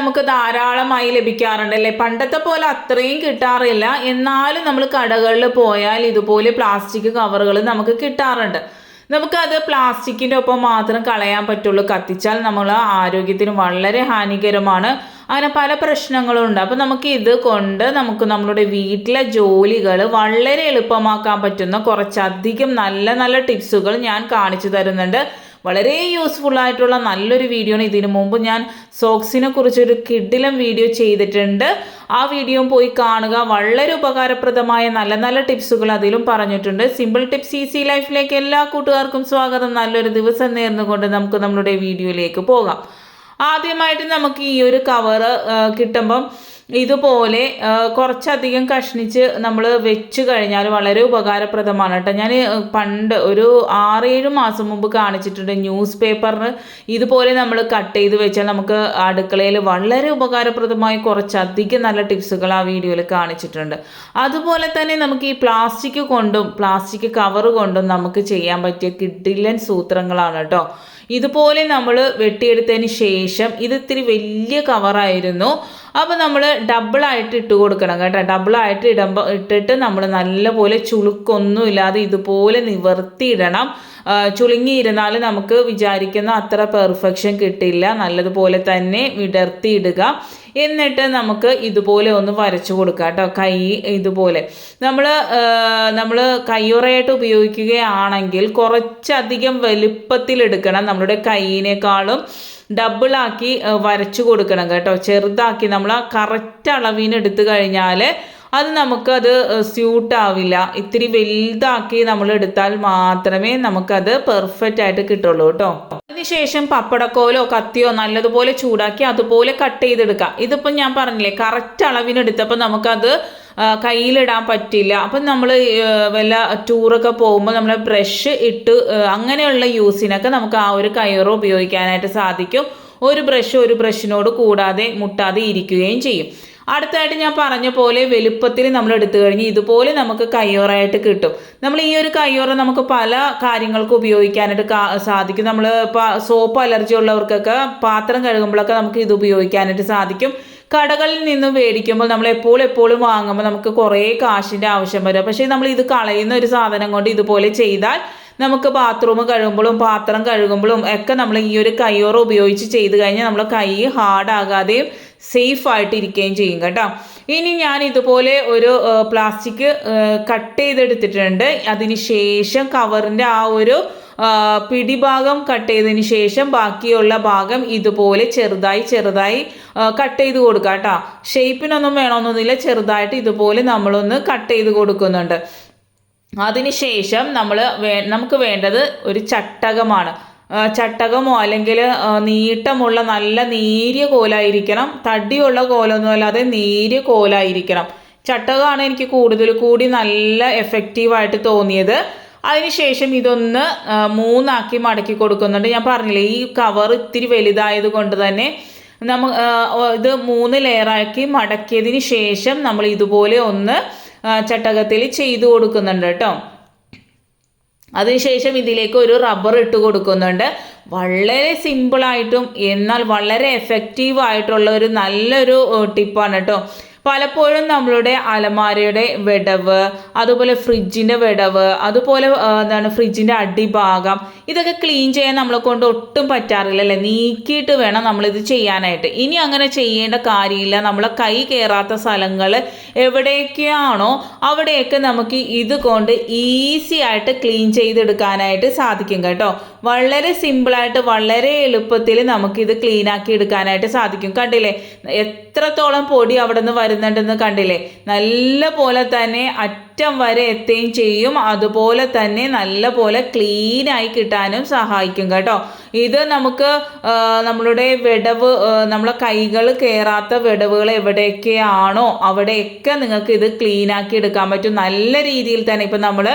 നമുക്ക് ധാരാളമായി ലഭിക്കാറുണ്ട് അല്ലേ? പണ്ടത്തെ പോലെ അത്രയും കിട്ടാറില്ല. എന്നാലും നമ്മൾ കടകളിൽ പോയാൽ ഇതുപോലെ പ്ലാസ്റ്റിക് കവറുകൾ നമുക്ക് കിട്ടാറുണ്ട്. നമുക്കത് പ്ലാസ്റ്റിക്കിന്റെ ഒപ്പം മാത്രം കളയാൻ പറ്റുള്ളൂ. കത്തിച്ചാൽ നമ്മൾ ആരോഗ്യത്തിന് വളരെ ഹാനികരമാണ്. അങ്ങനെ പല പ്രശ്നങ്ങളും ഉണ്ട്. അപ്പോൾ നമുക്ക് ഇത് കൊണ്ട് നമുക്ക് നമ്മളുടെ വീട്ടിലെ ജോലികൾ വളരെ എളുപ്പമാക്കാൻ പറ്റുന്ന കുറച്ചധികം നല്ല നല്ല ടിപ്സുകൾ ഞാൻ കാണിച്ചു തരുന്നുണ്ട്. വളരെ യൂസ്ഫുൾ ആയിട്ടുള്ള നല്ലൊരു വീഡിയോ ആണ്. ഇതിനു മുമ്പ് ഞാൻ സോക്സിനെ കുറിച്ചൊരു കിഡിലം വീഡിയോ ചെയ്തിട്ടുണ്ട്. ആ വീഡിയോ പോയി കാണുക. വളരെ ഉപകാരപ്രദമായ നല്ല നല്ല ടിപ്സുകൾ അതിലും പറഞ്ഞിട്ടുണ്ട്. സിമ്പിൾ ടിപ്സ് ഈസി ലൈഫിലേക്ക് എല്ലാ കൂട്ടുകാർക്കും സ്വാഗതം. നല്ലൊരു ദിവസം നേർന്നുകൊണ്ട് നമുക്ക് നമ്മുടെ വീഡിയോയിലേക്ക് പോകാം. ആദ്യമായിട്ട് നമുക്ക് ഈ ഒരു കവറ് കിട്ടുമ്പം ഇതുപോലെ കുറച്ചധികം കഷ്ണിച്ച് നമ്മൾ വെച്ച് കഴിഞ്ഞാൽ വളരെ ഉപകാരപ്രദമാണ് കേട്ടോ. ഞാൻ പണ്ട് ഒരു ആറേഴ് മാസം മുമ്പ് കാണിച്ചിട്ടുണ്ട് ന്യൂസ് പേപ്പറിന് ഇതുപോലെ നമ്മൾ കട്ട് ചെയ്ത് വെച്ചാൽ നമുക്ക് അടുക്കളയിൽ വളരെ ഉപകാരപ്രദമായ കുറച്ചധികം നല്ല ടിപ്സുകൾ ആ വീഡിയോയിൽ കാണിച്ചിട്ടുണ്ട്. അതുപോലെ തന്നെ നമുക്ക് ഈ പ്ലാസ്റ്റിക് കൊണ്ടും പ്ലാസ്റ്റിക് കവർ കൊണ്ടും നമുക്ക് ചെയ്യാൻ പറ്റിയ കിഡിലൻ സൂത്രങ്ങളാണ് കേട്ടോ. ഇതുപോലെ നമ്മൾ വെട്ടിയെടുത്തതിന് ശേഷം ഇത് ഇത്തിരി വലിയ കവറായിരുന്നു അപ്പോൾ നമ്മൾ ഡബിളായിട്ട് ഇട്ട് കൊടുക്കണം കേട്ടോ. ഡബിളായിട്ട് ഇടുമ്പോൾ ഇട്ടിട്ട് നമ്മൾ നല്ലപോലെ ചുളുക്കൊന്നും ഇല്ലാതെ ഇതുപോലെ നിവർത്തിയിടണം. ചുളുങ്ങിയിരുന്നാൽ നമുക്ക് വിചാരിക്കുന്ന അത്ര പെർഫെക്ഷൻ കിട്ടില്ല. നല്ലതുപോലെ തന്നെ വിടർത്തിയിടുക. എന്നിട്ട് നമുക്ക് ഇതുപോലെ ഒന്ന് വരച്ചു കൊടുക്കുക കേട്ടോ. കൈ ഇതുപോലെ. നമ്മൾ നമ്മൾ കയ്യുറയായിട്ട് ഉപയോഗിക്കുകയാണെങ്കിൽ കുറച്ചധികം വലുപ്പത്തിലെടുക്കണം നമ്മുടെ കൈയിനേക്കാളും ഡബിളാക്കി വരച്ചു കൊടുക്കണം കേട്ടോ. ചെറുതാക്കി നമ്മൾ ആ കറക്റ്റ് അളവിന് എടുത്തു കഴിഞ്ഞാൽ അത് നമുക്കത് സ്യൂട്ട് ആവില്ല ഇത്തിരി വലുതാക്കി നമ്മൾ എടുത്താൽ മാത്രമേ നമുക്കത് പെർഫെക്റ്റ് ആയിട്ട് കിട്ടുള്ളൂ കേട്ടോ. അതിനുശേഷം പപ്പടക്കോലോ കത്തിയോ നല്ലതുപോലെ ചൂടാക്കി അതുപോലെ കട്ട് ചെയ്തെടുക്കുക. ഇതിപ്പം ഞാൻ പറഞ്ഞില്ലേ കറക്റ്റ് അളവിനെടുത്തപ്പോൾ നമുക്കത് കയ്യിലിടാൻ പറ്റില്ല. അപ്പം നമ്മൾ വല്ല ടൂറൊക്കെ പോകുമ്പോൾ നമ്മൾ ബ്രഷ് ഇട്ട് അങ്ങനെയുള്ള യൂസിനൊക്കെ നമുക്ക് ആ ഒരു കയറ് ഉപയോഗിക്കാനായിട്ട് സാധിക്കും. ഒരു ബ്രഷ് ഒരു ബ്രഷിനോട് കൂടാതെ മുട്ടാതെ ഇരിക്കുകയും ചെയ്യും. അടുത്തായിട്ട് ഞാൻ പറഞ്ഞ പോലെ വലുപ്പത്തിൽ നമ്മൾ എടുത്തു കഴിഞ്ഞ് ഇതുപോലെ നമുക്ക് കയ്യോറായിട്ട് കിട്ടും. നമ്മൾ ഈ ഒരു കയ്യോറ നമുക്ക് പല കാര്യങ്ങൾക്ക് ഉപയോഗിക്കാനായിട്ട് സാധിക്കും. നമ്മൾ സോപ്പ് അലർജി ഉള്ളവർക്കൊക്കെ പാത്രം കഴുകുമ്പോഴൊക്കെ നമുക്ക് ഇത് ഉപയോഗിക്കാനായിട്ട് സാധിക്കും. കടകളിൽ നിന്ന് മേടിക്കുമ്പോൾ നമ്മൾ എപ്പോഴും എപ്പോഴും വാങ്ങുമ്പോൾ നമുക്ക് കുറേ കാശിന്റെ ആവശ്യം വരും. പക്ഷേ നമ്മൾ ഇത് കളയുന്ന ഒരു സാധനം കൊണ്ട് ഇതുപോലെ ചെയ്താൽ നമുക്ക് ബാത്റൂം കഴുകുമ്പോഴും പാത്രം കഴുകുമ്പോഴും ഒക്കെ നമ്മൾ ഈ ഒരു കയ്യോറ ഉപയോഗിച്ച് ചെയ്ത് കഴിഞ്ഞാൽ നമ്മൾ കൈ ഹാർഡാകാതെയും സേഫ് ആയിട്ട് ഇരിക്കുകയും ചെയ്യും കേട്ടോ. ഇനി ഞാൻ ഇതുപോലെ ഒരു പ്ലാസ്റ്റിക് കട്ട് ചെയ്തെടുത്തിട്ടുണ്ട്. അതിന് ശേഷം കവറിന്റെ ആ ഒരു പിടിഭാഗം കട്ട് ചെയ്തതിന് ശേഷം ബാക്കിയുള്ള ഭാഗം ഇതുപോലെ ചെറുതായി ചെറുതായി കട്ട് ചെയ്ത് കൊടുക്കുക കേട്ടോ. ഷേപ്പിനൊന്നും വേണമെന്നൊന്നുമില്ല. ചെറുതായിട്ട് ഇതുപോലെ നമ്മളൊന്ന് കട്ട് ചെയ്ത് കൊടുക്കുന്നുണ്ട്. അതിനുശേഷം നമ്മൾ വേ നമുക്ക് വേണ്ടത് ഒരു ചട്ടകമാണ്. ചട്ടകമോ അല്ലെങ്കിൽ നീട്ടമുള്ള നല്ല നേരിയ കോലായിരിക്കണം. തടിയുള്ള കോലൊന്നും അല്ലാതെ നേരിയ കോലായിരിക്കണം. ചട്ടകമാണ് എനിക്ക് കൂടുതൽ കൂടി നല്ല എഫക്റ്റീവായിട്ട് തോന്നിയത്. അതിനുശേഷം ഇതൊന്ന് മൂന്നാക്കി മടക്കി കൊടുക്കുന്നുണ്ട്. ഞാൻ പറഞ്ഞില്ലേ ഈ കവർ ഇത്തിരി വലുതായത് കൊണ്ട് തന്നെ നമ്മ ഇത് മൂന്ന് ലെയറാക്കി മടക്കിയതിന് ശേഷം നമ്മൾ ഇതുപോലെ ഒന്ന് ചട്ടകത്തിൽ ചെയ്തു കൊടുക്കുന്നുണ്ട് കേട്ടോ. അതിനുശേഷം ഇതിലേക്ക് ഒരു റബ്ബർ ഇട്ട് കൊടുക്കുന്നുണ്ട്. വളരെ സിമ്പിളായിട്ടും എന്നാൽ വളരെ എഫക്റ്റീവ് ആയിട്ടുള്ള ഒരു നല്ലൊരു ടിപ്പാണ് കേട്ടോ പലപ്പോഴും നമ്മളുടെ അലമാരയുടെ വിടവ് അതുപോലെ ഫ്രിഡ്ജിന്റെ വിടവ് അതുപോലെ എന്താണ് ഫ്രിഡ്ജിന്റെ അടിഭാഗം ഇതൊക്കെ ക്ലീൻ ചെയ്യാൻ നമ്മളെ കൊണ്ട് ഒട്ടും പറ്റാറില്ല അല്ലേ നീക്കിയിട്ട് വേണം നമ്മളിത് ചെയ്യാനായിട്ട്. ഇനി അങ്ങനെ ചെയ്യേണ്ട കാര്യമില്ല. നമ്മളെ കൈ കയറാത്ത സ്ഥലങ്ങൾ എവിടെയൊക്കെയാണോ അവിടെയൊക്കെ നമുക്ക് ഇത് കൊണ്ട് ഈസി ആയിട്ട് ക്ലീൻ ചെയ്തെടുക്കാനായിട്ട് സാധിക്കും കേട്ടോ. വളരെ സിമ്പിളായിട്ട് വളരെ എളുപ്പത്തിൽ നമുക്കിത് ക്ലീൻ ആക്കി എടുക്കാനായിട്ട് സാധിക്കും. കണ്ടില്ലേ? എത്രത്തോളം പൊടി അവിടെ നിന്ന് വരുന്നുണ്ടെന്ന് കണ്ടില്ലേ? നല്ല പോലെ തന്നെ അറ്റം വരെ എത്തുകയും ചെയ്യും. അതുപോലെ തന്നെ നല്ല പോലെ ക്ലീനായി കിട്ടാനും സഹായിക്കും കേട്ടോ. ഇത് നമുക്ക് നമ്മളുടെ വിടവ് നമ്മളെ കൈകൾ കയറാത്ത വിടവുകൾ എവിടെയൊക്കെയാണോ അവിടെയൊക്കെ നിങ്ങൾക്ക് ഇത് ക്ലീൻ ആക്കി എടുക്കാൻ പറ്റും. നല്ല രീതിയിൽ തന്നെ ഇപ്പം നമ്മൾ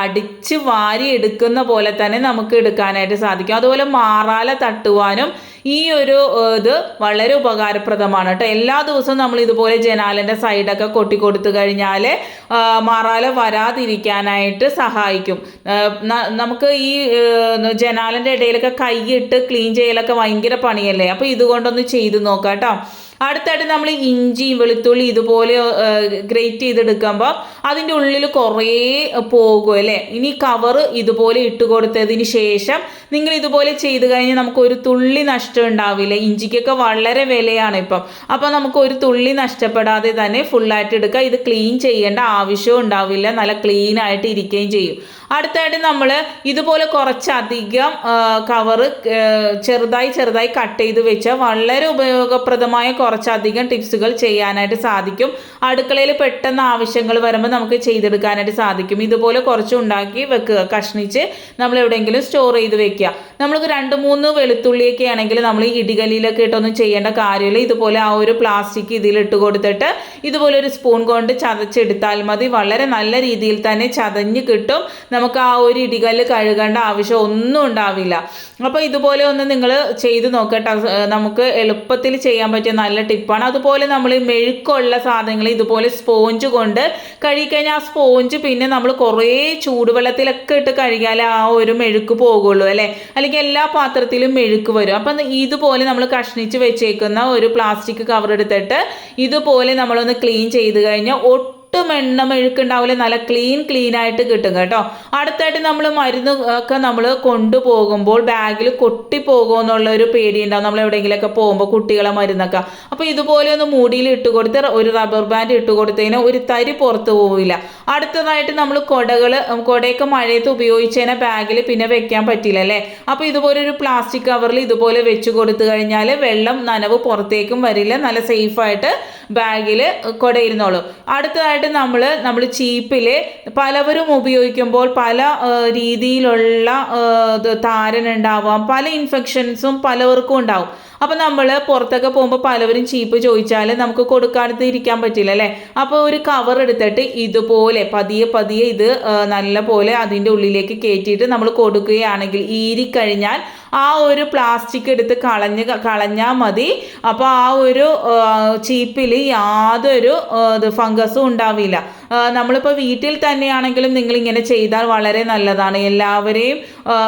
അടിച്ച് വാരി എടുക്കുന്ന പോലെ തന്നെ നമുക്ക് എടുക്കാനായിട്ട് സാധിക്കും. അതുപോലെ മാറാല തട്ടുവാനും ഈ ഒരു ഇത് വളരെ ഉപകാരപ്രദമാണ് കേട്ടോ. എല്ലാ ദിവസവും നമ്മൾ ഇതുപോലെ ജനാലിന്റെ സൈഡൊക്കെ കൊട്ടി കൊടുത്തു കഴിഞ്ഞാൽ മാറാല വരാതിരിക്കാനായിട്ട് സഹായിക്കും. നമുക്ക് ഈ ജനാലിന്റെ ഇടയിലൊക്കെ കൈയിട്ട് ക്ലീൻ ചെയ്യലൊക്കെ ഭയങ്കര പണിയല്ലേ? അപ്പോൾ ഇതുകൊണ്ടൊന്ന് ചെയ്ത് നോക്കാം കേട്ടോ അടുത്തായിട്ട് നമ്മൾ ഇഞ്ചിയും വെളുത്തുള്ളി ഇതുപോലെ ഗ്രേറ്റ് ചെയ്തെടുക്കുമ്പോൾ അതിന്റെ ഉള്ളിൽ കുറേ പോകും അല്ലേ? ഇനി കവറ് ഇതുപോലെ ഇട്ട് കൊടുത്തതിന് ശേഷം നിങ്ങൾ ഇതുപോലെ ചെയ്ത് കഴിഞ്ഞാൽ നമുക്ക് ഒരു തുള്ളി നഷ്ടം ഉണ്ടാവില്ല. ഇഞ്ചിക്കൊക്കെ വളരെ വിലയാണ് ഇപ്പം. അപ്പോൾ നമുക്ക് ഒരു തുള്ളി നഷ്ടപ്പെടാതെ തന്നെ ഫുള്ളായിട്ട് എടുക്കുക. ഇത് ക്ലീൻ ചെയ്യേണ്ട ആവശ്യവും ഉണ്ടാവില്ല. നല്ല ക്ലീൻ ആയിട്ട് ഇരിക്കുകയും ചെയ്യും. അടുത്തായിട്ട് നമ്മൾ ഇതുപോലെ കുറച്ചധികം കവറ് ചെറുതായി ചെറുതായി കട്ട് ചെയ്ത് വെച്ചാൽ വളരെ ഉപയോഗപ്രദമായ കുറച്ചധികം ടിപ്സുകൾ ചെയ്യാനായിട്ട് സാധിക്കും. അടുക്കളയിൽ പെട്ടെന്ന് ആവശ്യങ്ങൾ വരുമ്പോൾ നമുക്ക് ചെയ്തെടുക്കാനായിട്ട് സാധിക്കും. ഇതുപോലെ കുറച്ച് ഉണ്ടാക്കി വെക്കുക കഷ്ണിച്ച് നമ്മൾ എവിടെയെങ്കിലും സ്റ്റോർ ചെയ്ത് വെക്കുക. നമ്മൾക്ക് രണ്ട് മൂന്ന് വെളുത്തുള്ളിയൊക്കെ ആണെങ്കിൽ നമ്മൾ ഈ ഇടികല്ലിലൊക്കെ ഇട്ടൊന്നും ചെയ്യേണ്ട കാര്യമില്ല. ഇതുപോലെ ആ ഒരു പ്ലാസ്റ്റിക് ഇതിലിട്ട് കൊടുത്തിട്ട് ഇതുപോലെ ഒരു സ്പൂൺ കൊണ്ട് ചതച്ചെടുത്താൽ മതി. വളരെ നല്ല രീതിയിൽ തന്നെ ചതഞ്ഞ് കിട്ടും. നമുക്ക് ആ ഒരു ഇടികല്ല് കഴുകേണ്ട ആവശ്യം ഒന്നും ഉണ്ടാവില്ല. അപ്പോൾ ഇതുപോലെ ഒന്ന് നിങ്ങൾ ചെയ്ത് നോക്കട്ടെ. നമുക്ക് എളുപ്പത്തിൽ ചെയ്യാൻ പറ്റിയ നല്ല ടിപ്പാണ്. അതുപോലെ നമ്മൾ മെഴുക്കുള്ള സാധനങ്ങൾ ഇതുപോലെ സ്പോഞ്ച് കൊണ്ട് കഴുകിക്കഴിഞ്ഞാൽ ആ സ്പോഞ്ച് പിന്നെ നമ്മൾ കുറേ ചൂടുവെള്ളത്തിലൊക്കെ ഇട്ട് കഴുകിയാലേ ആ ഒരു മെഴുക്ക് പോകുള്ളൂ അല്ലേ? അല്ലെങ്കിൽ എല്ലാ പാത്രത്തിലും മെഴുക്ക് വരും. അപ്പം ഇതുപോലെ നമ്മൾ കഷ്ണിച്ച് വെച്ചേക്കുന്ന ഒരു പ്ലാസ്റ്റിക് കവർ എടുത്തിട്ട് ഇതുപോലെ നമ്മളൊന്ന് ക്ലീൻ ചെയ്ത് കഴിഞ്ഞാൽ എണ്ണ മെഴുക്കുണ്ടാവില്ല നല്ല ക്ലീൻ ക്ലീൻ ആയിട്ട് കിട്ടും കേട്ടോ. അടുത്തായിട്ട് നമ്മൾ മരുന്ന് ഒക്കെ നമ്മൾ കൊണ്ടുപോകുമ്പോൾ ബാഗിൽ കൊട്ടിപ്പോകുമോ എന്നുള്ള ഒരു പേടിയുണ്ടാവും. നമ്മൾ എവിടെയെങ്കിലുമൊക്കെ പോകുമ്പോൾ കുട്ടികളെ മരുന്നൊക്കെ. അപ്പോൾ ഇതുപോലെ ഒന്ന് മൂടിയിൽ ഇട്ട് കൊടുത്ത് ഒരു റബ്ബർ ബാൻഡ് ഇട്ട് കൊടുത്തതിന് ഒരു തരി പുറത്ത് പോവില്ല. അടുത്തതായിട്ട് നമ്മൾ കൊടകൾ കൊടയൊക്കെ മഴയത്ത് ഉപയോഗിച്ചതിനെ ബാഗിൽ പിന്നെ വെക്കാൻ പറ്റില്ല അല്ലേ? അപ്പോൾ ഇതുപോലെ ഒരു പ്ലാസ്റ്റിക് കവറിൽ ഇതുപോലെ വെച്ച് കൊടുത്തു കഴിഞ്ഞാൽ വെള്ളം നനവ് പുറത്തേക്കും വരില്ല. നല്ല സേഫായിട്ട് ബാഗിൽ കൊടയിരുന്നോളൂ. അടുത്തതായിട്ട് നമ്മൾ നമ്മൾ ചീപ്പിൽ പലവരും ഉപയോഗിക്കുമ്പോൾ പല രീതിയിലുള്ള താരൻ ഉണ്ടാവാം. പല ഇൻഫെക്ഷൻസും പലവർക്കും ഉണ്ടാവും. അപ്പോൾ നമ്മൾ പുറത്തൊക്കെ പോകുമ്പോൾ പലവരും ചീപ്പ് ചോദിച്ചാൽ നമുക്ക് കൊടുക്കാടുത്ത് ഇരിക്കാൻ പറ്റില്ല അല്ലേ? അപ്പോൾ ഒരു കവർ എടുത്തിട്ട് ഇതുപോലെ പതിയെ പതിയെ ഇത് നല്ല പോലെ അതിന്റെ ഉള്ളിലേക്ക് കയറ്റിയിട്ട് നമ്മൾ കൊടുക്കുകയാണെങ്കിൽ ഈരിക്കഴിഞ്ഞാൽ ആ ഒരു പ്ലാസ്റ്റിക് എടുത്ത് കളഞ്ഞ് കളഞ്ഞാൽ മതി. അപ്പോൾ ആ ഒരു ചീപ്പിൽ യാതൊരു ഇത് ഫംഗസും ഉണ്ടാവില്ല. നമ്മളിപ്പോൾ വീട്ടിൽ തന്നെയാണെങ്കിലും നിങ്ങൾ ഇങ്ങനെ ചെയ്താൽ വളരെ നല്ലതാണ്. എല്ലാവരെയും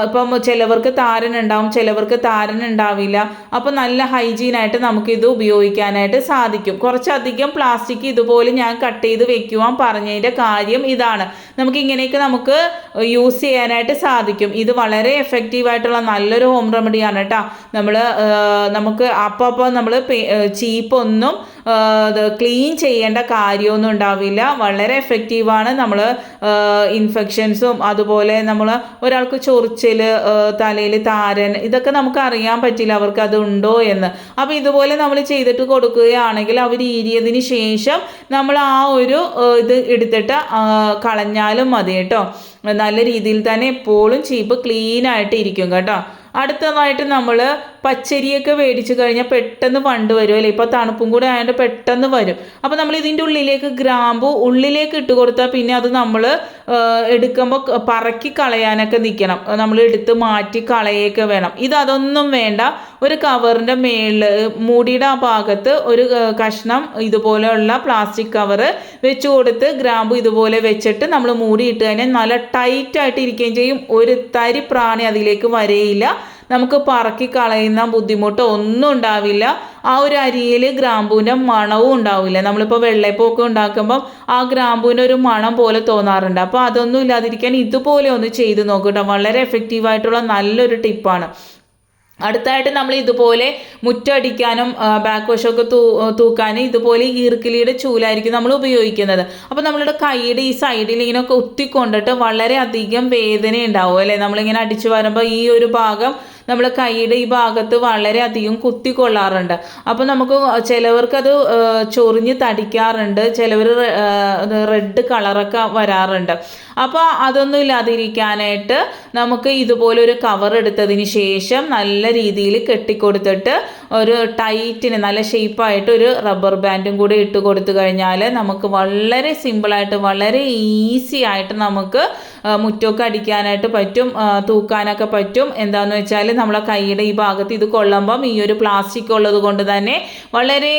ഇപ്പം ചിലവർക്ക് താരൻ ഉണ്ടാവും ചിലവർക്ക് താരൻ ഉണ്ടാവില്ല അപ്പോൾ നല്ല ഹൈജീനായിട്ട് നമുക്കിത് ഉപയോഗിക്കാനായിട്ട് സാധിക്കും. കുറച്ചധികം പ്ലാസ്റ്റിക് ഇതുപോലെ ഞാൻ കട്ട് ചെയ്ത് വെക്കുവാൻ പറഞ്ഞതിന്റെ കാര്യം ഇതാണ്. നമുക്ക് ഇങ്ങനെയൊക്കെ നമുക്ക് യൂസ് ചെയ്യാനായിട്ട് സാധിക്കും. ഇത് വളരെ എഫക്റ്റീവ് ആയിട്ടുള്ള നല്ലൊരു ഹോം റെമഡിയാണ് കേട്ടോ. നമ്മൾ നമുക്ക് അപ്പോൾ അപ്പോൾ നമ്മൾ ചീപ്പൊന്നും ക്ലീൻ ചെയ്യേണ്ട കാര്യമൊന്നും ഉണ്ടാവില്ല. വളരെ എഫക്റ്റീവാണ് നമ്മൾ ഇൻഫെക്ഷൻസും അതുപോലെ നമ്മൾ ഒരാൾക്ക് ചൊറിച്ചിൽ തലയിൽ താരൻ ഇതൊക്കെ നമുക്ക് അറിയാൻ പറ്റില്ല അവർക്ക് അത് ഉണ്ടോ എന്ന്. അപ്പോൾ ഇതുപോലെ നമ്മൾ ചെയ്തിട്ട് കൊടുക്കുകയാണെങ്കിൽ അവർ ഈരിയതിന് ശേഷം നമ്മൾ ആ ഒരു ഇത് എടുത്തിട്ട് കളഞ്ഞാലും മതി കേട്ടോ. നല്ല രീതിയിൽ തന്നെ എപ്പോഴും ചീപ്പ് ക്ലീൻ ആയിട്ട് ഇരിക്കും കേട്ടോ. അടുത്തതായിട്ട് നമ്മൾ പച്ചരിയൊക്കെ മേടിച്ചു കഴിഞ്ഞാൽ പെട്ടെന്ന് പണ്ട് വരും അല്ലേ? ഇപ്പോൾ തണുപ്പും കൂടെ ആയതുകൊണ്ട് പെട്ടെന്ന് വരും. അപ്പോൾ നമ്മൾ ഇതിന്റെ ഉള്ളിലേക്ക് ഗ്രാമ്പു ഉള്ളിലേക്ക് ഇട്ട് കൊടുത്താൽ പിന്നെ അത് നമ്മൾ എടുക്കുമ്പോൾ പറക്കി കളയാനൊക്കെ നിൽക്കണം നമ്മൾ എടുത്ത് മാറ്റി കളയൊക്കെ വേണം. ഇത് അതൊന്നും വേണ്ട. ഒരു കവറിന്റെ മേളിൽ മൂടിയുടെ ആ ഭാഗത്ത് ഒരു കഷ്ണം ഇതുപോലെയുള്ള പ്ലാസ്റ്റിക് കവറ് വെച്ച് കൊടുത്ത് ഗ്രാമ്പു ഇതുപോലെ വെച്ചിട്ട് നമ്മൾ മൂടിയിട്ട് തന്നെ നല്ല ടൈറ്റായിട്ട് ഇരിക്കുകയും ചെയ്യും. ഒരു തരി പ്രാണി അതിലേക്ക് വരയില്ല. നമുക്ക് പറക്കി കളയുന്ന ബുദ്ധിമുട്ട് ഒന്നും ഉണ്ടാവില്ല. ആ ഒരു അരിയിൽ ഗ്രാമ്പൂവിന്റെ മണവും ഉണ്ടാവില്ല. നമ്മളിപ്പോൾ വെള്ളപ്പൊക്കെ ഉണ്ടാക്കുമ്പം ആ ഗ്രാമ്പൂവിന്റെ ഒരു മണം പോലെ തോന്നാറുണ്ട്. അപ്പോൾ അതൊന്നും ഇല്ലാതിരിക്കാൻ ഇതുപോലെ ഒന്ന് ചെയ്ത് നോക്കട്ടോ വളരെ എഫക്റ്റീവായിട്ടുള്ള നല്ലൊരു ടിപ്പാണ്. അടുത്തായിട്ട് നമ്മൾ ഇതുപോലെ മുറ്റടിക്കാനും ബാക്ക് വശമൊക്കെ തൂ തൂക്കാനും ഇതുപോലെ ഈർക്കിലിയുടെ ചൂലായിരിക്കും നമ്മൾ ഉപയോഗിക്കുന്നത്. അപ്പോൾ നമ്മളുടെ കൈയുടെ ഈ സൈഡിൽ ഇങ്ങനെ കുത്തിക്കൊണ്ടിട്ട് വളരെയധികം വേദന ഉണ്ടാവും അല്ലേ? നമ്മളിങ്ങനെ അടിച്ചു വരുമ്പോൾ ഈ ഒരു ഭാഗം നമ്മൾ കൈയുടെ ഈ ഭാഗത്ത് വളരെയധികം കുത്തിക്കൊള്ളാറുണ്ട്. അപ്പോൾ നമുക്ക് ചിലവർക്കത് ചൊറിഞ്ഞ് തടിക്കാറുണ്ട്. ചിലവർ റെഡ് കളറൊക്കെ വരാറുണ്ട്. അപ്പോൾ അതൊന്നും ഇല്ലാതിരിക്കാനായിട്ട് നമുക്ക് ഇതുപോലെ ഒരു കവർ എടുത്തതിന് ശേഷം നല്ല രീതിയിൽ കെട്ടിക്കൊടുത്തിട്ട് ഒരു ടൈറ്റിന് നല്ല ഷേപ്പായിട്ട് ഒരു റബ്ബർ ബാൻഡും കൂടി ഇട്ട് കൊടുത്തു കഴിഞ്ഞാൽ നമുക്ക് വളരെ സിമ്പിളായിട്ട് വളരെ ഈസി ആയിട്ട് നമുക്ക് മുറ്റമൊക്കെ അടിക്കാനായിട്ട് പറ്റും തൂക്കാനൊക്കെ പറ്റും. എന്താണെന്ന് വെച്ചാൽ നമ്മളെ കൈയുടെ ഈ ഭാഗത്ത് ഇത് കൊള്ളുമ്പം ഈ ഒരു പ്ലാസ്റ്റിക് ഉള്ളത് കൊണ്ട് തന്നെ വളരെ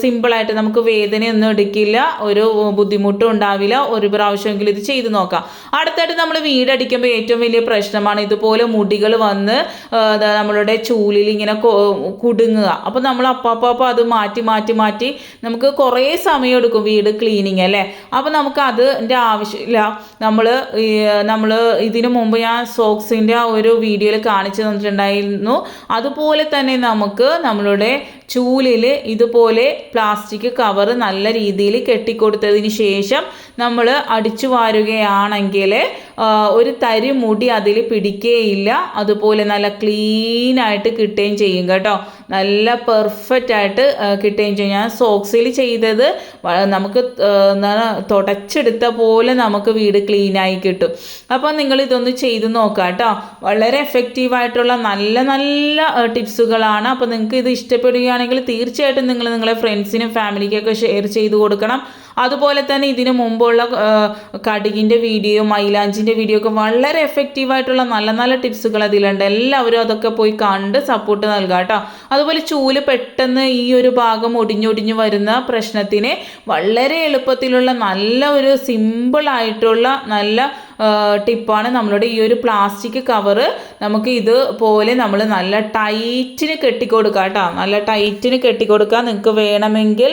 സിമ്പിളായിട്ട് നമുക്ക് വേദനയൊന്നും എടുക്കില്ല ഒരു ബുദ്ധിമുട്ടും ഉണ്ടാവില്ല. ഒരു പ്രാവശ്യമെങ്കിലും ഇത് ചെയ്ത് നോക്കാം. അടുത്തായിട്ട് നമ്മൾ വീടടിക്കുമ്പോൾ ഏറ്റവും വലിയ പ്രശ്നമാണ് ഇതുപോലെ മുടികൾ വന്ന് നമ്മളുടെ ചൂലിൽ ഇങ്ങനെ കുടുങ്ങുക. അപ്പോൾ നമ്മൾ അപ്പാപ്പം അത് മാറ്റി മാറ്റി മാറ്റി നമുക്ക് കുറേ സമയം എടുക്കും വീട് ക്ലീനിങ് അല്ലേ? അപ്പോൾ നമുക്ക് അതിന്റെ ആവശ്യമില്ല നമ്മൾ നമ്മൾ ഇതിനു മുമ്പ് ഞാൻ സോക്സിന്റെ ഒരു വീഡിയോയിൽ കാണിച്ചു തന്നിട്ടുണ്ടായിരുന്നു. അതുപോലെ തന്നെ നമുക്ക് നമ്മളുടെ ചൂലിൽ ഇതുപോലെ പ്ലാസ്റ്റിക് കവർ നല്ല രീതിയിൽ കെട്ടിക്കൊടുത്തതിന് ശേഷം നമ്മൾ അടിച്ചു വാരുകയാണെങ്കിൽ ഒരു തരി മുടി അതിൽ പിടിക്കുകയില്ല അതുപോലെ നല്ല ക്ലീനായിട്ട് കിട്ടുകയും ചെയ്യും കേട്ടോ. നല്ല പെർഫെക്റ്റ് ആയിട്ട് കിട്ടുകയും ചെയ്യും. ഞാൻ സോക്സിൽ ചെയ്തത് നമുക്ക് തുടച്ചെടുത്ത പോലെ നമുക്ക് വീട് ക്ലീൻ ആയി കിട്ടും. അപ്പോൾ നിങ്ങൾ ഇതൊന്ന് ചെയ്ത് നോക്കുക കേട്ടോ. വളരെ എഫക്റ്റീവായിട്ടുള്ള നല്ല നല്ല ടിപ്സുകളാണ് അപ്പോൾ നിങ്ങൾക്ക് ഇത് ഇഷ്ടപ്പെടുകയാണെങ്കിൽ തീർച്ചയായിട്ടും നിങ്ങൾ നിങ്ങളെ ഫ്രണ്ട്സിനും ഫാമിലിക്കൊക്കെ ഷെയർ ചെയ്ത് കൊടുക്കണം. അതുപോലെ തന്നെ ഇതിനു മുമ്പുള്ള കടുകിന്റെ വീഡിയോ മൈലാഞ്ചിന്റെ വീഡിയോ ഒക്കെ വളരെ എഫക്റ്റീവായിട്ടുള്ള നല്ല നല്ല ടിപ്സുകൾ അതിലുണ്ട്. എല്ലാവരും അതൊക്കെ പോയി കണ്ട് സപ്പോർട്ട് നൽകുക കേട്ടോ അതുപോലെ ചൂൽ പെട്ടെന്ന് ഈ ഒരു ഭാഗം ഒടിഞ്ഞൊടിഞ്ഞു വരുന്ന പ്രശ്നത്തിനെ വളരെ എളുപ്പത്തിലുള്ള നല്ല ഒരു സിമ്പിളായിട്ടുള്ള നല്ല ടിപ്പാണ് നമ്മളുടെ ഈ ഒരു പ്ലാസ്റ്റിക് കവറ് നമുക്ക് ഇതുപോലെ നമ്മൾ നല്ല ടൈറ്റിന് കെട്ടിക്കൊടുക്കുക കേട്ടോ നല്ല ടൈറ്റിന് കെട്ടിക്കൊടുക്കുക നിങ്ങൾക്ക് വേണമെങ്കിൽ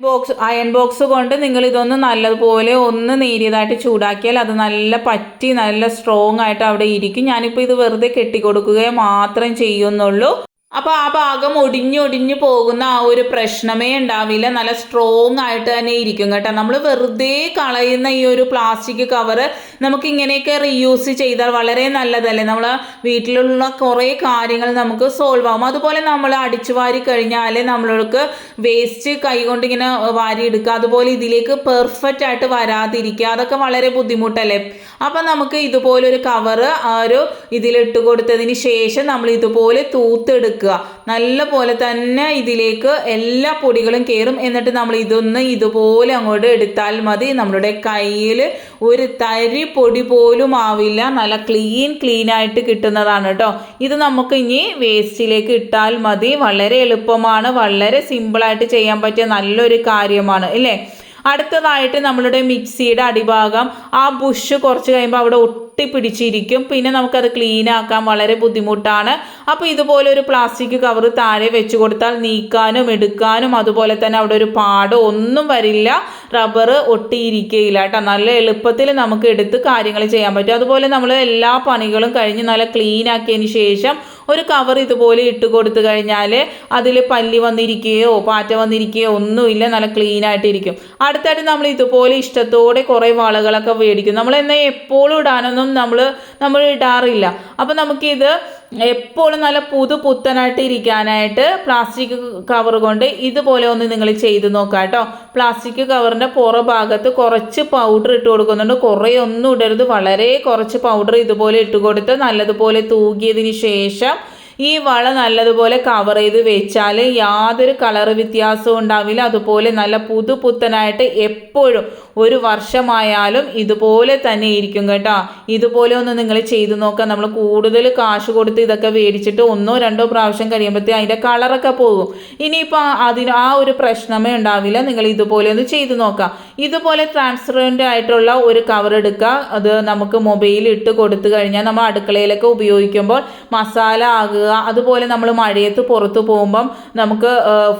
ബോക്സ് അയൺ ബോക്സ് കൊണ്ട് നിങ്ങൾ ഇതൊന്ന് നല്ലതുപോലെ ഒന്ന് നേരിയതായിട്ട് ചൂടാക്കിയാൽ അത് നല്ല പറ്റി നല്ല സ്ട്രോങ് ആയിട്ട് അവിടെ ഇരിക്കും. ഞാനിപ്പോൾ ഇത് വെറുതെ കെട്ടിക്കൊടുക്കുകയോ മാത്രം ചെയ്യുന്നുള്ളൂ. അപ്പോൾ ആ ഭാഗം ഒടിഞ്ഞൊടിഞ്ഞു പോകുന്ന ആ ഒരു പ്രശ്നമേ ഉണ്ടാവില്ല. നല്ല സ്ട്രോങ് ആയിട്ട് തന്നെ ഇരിക്കും കേട്ടോ. നമ്മൾ വെറുതെ കളയുന്ന ഈ ഒരു പ്ലാസ്റ്റിക് കവറ് നമുക്ക് ഇങ്ങനെയൊക്കെ റീയൂസ് ചെയ്താൽ വളരെ നല്ലതല്ലേ? നമ്മൾ വീട്ടിലുള്ള കുറേ കാര്യങ്ങൾ നമുക്ക് സോൾവ് ആകും അതുപോലെ നമ്മൾ അടിച്ചു വാരി കഴിഞ്ഞാൽ നമ്മൾക്ക് വേസ്റ്റ് കൈകൊണ്ട് ഇങ്ങനെ വാരി എടുക്കുക. അതുപോലെ ഇതിലേക്ക് പെർഫെക്റ്റ് ആയിട്ട് വരാതിരിക്കുക. അതൊക്കെ വളരെ ബുദ്ധിമുട്ടല്ലേ? അപ്പം നമുക്ക് ഇതുപോലൊരു കവറ് ആ ഒരു ഇതിലിട്ട് കൊടുത്തതിന് ശേഷം നമ്മൾ ഇതുപോലെ തൂത്തെടുക്കുക. നല്ല പോലെ തന്നെ ഇതിലേക്ക് എല്ലാ പൊടികളും കയറും. എന്നിട്ട് നമ്മൾ ഇതൊന്ന് ഇതുപോലെ അങ്ങോട്ട് എടുത്താൽ മതി. നമ്മളുടെ കയ്യിൽ ഒരു തരി പൊടി പോലും ആവില്ല. നല്ല ക്ലീൻ ക്ലീൻ ആയിട്ട് കിട്ടുന്നതാണ് കേട്ടോ. ഇത് നമുക്ക് ഇനി വേസ്റ്റിലേക്ക് ഇട്ടാൽ മതി. വളരെ എളുപ്പമാണ്. വളരെ സിമ്പിളായിട്ട് ചെയ്യാൻ പറ്റിയ നല്ലൊരു കാര്യമാണ്. അല്ലേ അടുത്തതായിട്ട് നമ്മളുടെ മിക്സിയുടെ അടിഭാഗം ആ ബുഷ് കുറച്ച് കഴിയുമ്പോൾ അവിടെ ഒട്ടിപ്പിടിച്ചിരിക്കും. പിന്നെ നമുക്കത് ക്ലീൻ ആക്കാൻ വളരെ ബുദ്ധിമുട്ടാണ്. അപ്പോൾ ഇതുപോലെ ഒരു പ്ലാസ്റ്റിക് കവർ താഴെ വെച്ച് കൊടുത്താൽ നീക്കാനും എടുക്കാനും അതുപോലെ തന്നെ അവിടെ ഒരു പാടോ ഒന്നും വരില്ല. റബ്ബർ ഒട്ടിയിരിക്കുകയില്ല കേട്ടോ. നല്ല എളുപ്പത്തിൽ നമുക്ക് എടുത്ത് കാര്യങ്ങൾ ചെയ്യാൻ പറ്റും. അതുപോലെ നമ്മൾ എല്ലാ പണികളും കഴിഞ്ഞ് നല്ല ക്ലീൻ ആക്കിയതിന് ശേഷം ഒരു കവർ ഇതുപോലെ ഇട്ട് കൊടുത്തു കഴിഞ്ഞാൽ അതിൽ പല്ലി വന്നിരിക്കുകയോ പാറ്റ വന്നിരിക്കുകയോ ഒന്നുമില്ല നല്ല ക്ലീൻ ആയിട്ടിരിക്കും. അടുത്തായിട്ട് നമ്മൾ ഇതുപോലെ ഇഷ്ടത്തോടെ കുറേ വളകളൊക്കെ മേടിക്കും. നമ്മൾ എന്നാൽ എപ്പോഴും ഇടാനൊന്നും നമ്മൾ നമ്മൾ ഇടാറില്ല. അപ്പോൾ നമുക്കിത് എപ്പോഴും നല്ല പുതു പുത്തനായിട്ട് ഇരിക്കാനായിട്ട് പ്ലാസ്റ്റിക് കവർ കൊണ്ട് ഇതുപോലെ ഒന്ന് നിങ്ങൾ ചെയ്ത് നോക്കാം കേട്ടോ. പ്ലാസ്റ്റിക് കവറിന്റെ പുറഭാഗത്ത് കുറച്ച് പൗഡർ ഇട്ട് കൊടുക്കുന്നുണ്ട്. കുറേ ഒന്നും ഇടരുത്. വളരെ കുറച്ച് പൗഡർ ഇതുപോലെ ഇട്ട് കൊടുത്ത് നല്ലതുപോലെ തൂകിയതിന് ശേഷം ഈ വള നല്ലതുപോലെ കവർ ചെയ്ത് വെച്ചാൽ യാതൊരു കളർ വ്യത്യാസവും ഉണ്ടാവില്ല. അതുപോലെ നല്ല പുതുപുത്തനായിട്ട് എപ്പോഴും ഒരു വർഷമായാലും ഇതുപോലെ തന്നെ ഇരിക്കും കേട്ടോ. ഇതുപോലെ ഒന്ന് നിങ്ങൾ ചെയ്തു നോക്കുക നമ്മൾ കൂടുതൽ കാശ് കൊടുത്ത് ഇതൊക്കെ മേടിച്ചിട്ട് ഒന്നോ രണ്ടോ പ്രാവശ്യം കഴിയുമ്പോഴത്തേ അതിന്റെ കളറൊക്കെ പോകും. ഇനിയിപ്പോൾ അതിന് ആ ഒരു പ്രശ്നമേ ഉണ്ടാവില്ല. നിങ്ങൾ ഇതുപോലെ ഒന്ന് ചെയ്തു നോക്കാം. ഇതുപോലെ ട്രാൻസ്പെറന്റ് ആയിട്ടുള്ള ഒരു കവർ എടുക്കുക. അത് നമുക്ക് മൊബൈലിൽ ഇട്ട് കൊടുത്തു കഴിഞ്ഞാൽ നമ്മൾ അടുക്കളയിലൊക്കെ ഉപയോഗിക്കുമ്പോൾ മസാല ആകുക അതുപോലെ നമ്മൾ മഴയത്ത് പുറത്ത് പോകുമ്പം നമുക്ക്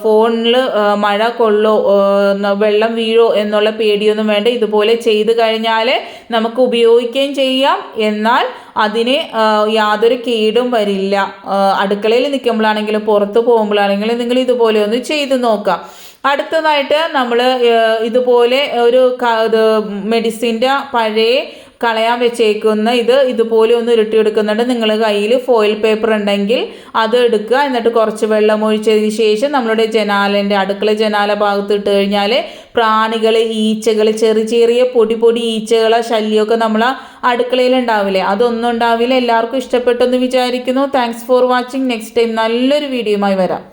ഫോണിൽ മഴ കൊള്ളോ വെള്ളം വീഴോ എന്നുള്ള പേടിയൊന്നും വേണ്ട. ഇതുപോലെ ചെയ്ത് കഴിഞ്ഞാൽ നമുക്ക് ഉപയോഗിക്കുകയും ചെയ്യാം. എന്നാൽ അതിന് യാതൊരു കേടും വരില്ല. അടുക്കളയിൽ നിൽക്കുമ്പോഴാണെങ്കിലും പുറത്ത് പോകുമ്പോഴാണെങ്കിലും നിങ്ങൾ ഇതുപോലെ ഒന്ന് ചെയ്ത് നോക്കാം അടുത്തതായിട്ട് നമ്മൾ ഇതുപോലെ ഒരു മെഡിസിന്റെ പഴയ കളയാൻ വെച്ചേക്കുന്ന ഇത് ഇതുപോലെ ഒന്ന് ഉരുട്ടിയെടുക്കുന്നുണ്ട് നിങ്ങൾ കയ്യിൽ ഫോയിൽ പേപ്പർ ഉണ്ടെങ്കിൽ അത് എടുക്കുക. എന്നിട്ട് കുറച്ച് വെള്ളം ഒഴിച്ചതിന് ശേഷം നമ്മളുടെ ജനാലന്റെ അടുക്കള ജനാല ഭാഗത്ത് ഇട്ട് കഴിഞ്ഞാൽ പ്രാണികൾ ഈച്ചകൾ ചെറിയ ചെറിയ പൊടി പൊടി ഈച്ചകളെ ശല്യമൊക്കെ നമ്മൾ അടുക്കളയിൽ ഉണ്ടാവില്ലേ? അതൊന്നും ഉണ്ടാവില്ല. എല്ലാവർക്കും ഇഷ്ടപ്പെട്ടെന്ന് വിചാരിക്കുന്നു. Thanks for watching next time നല്ലൊരു വീഡിയോയുമായി വരാം.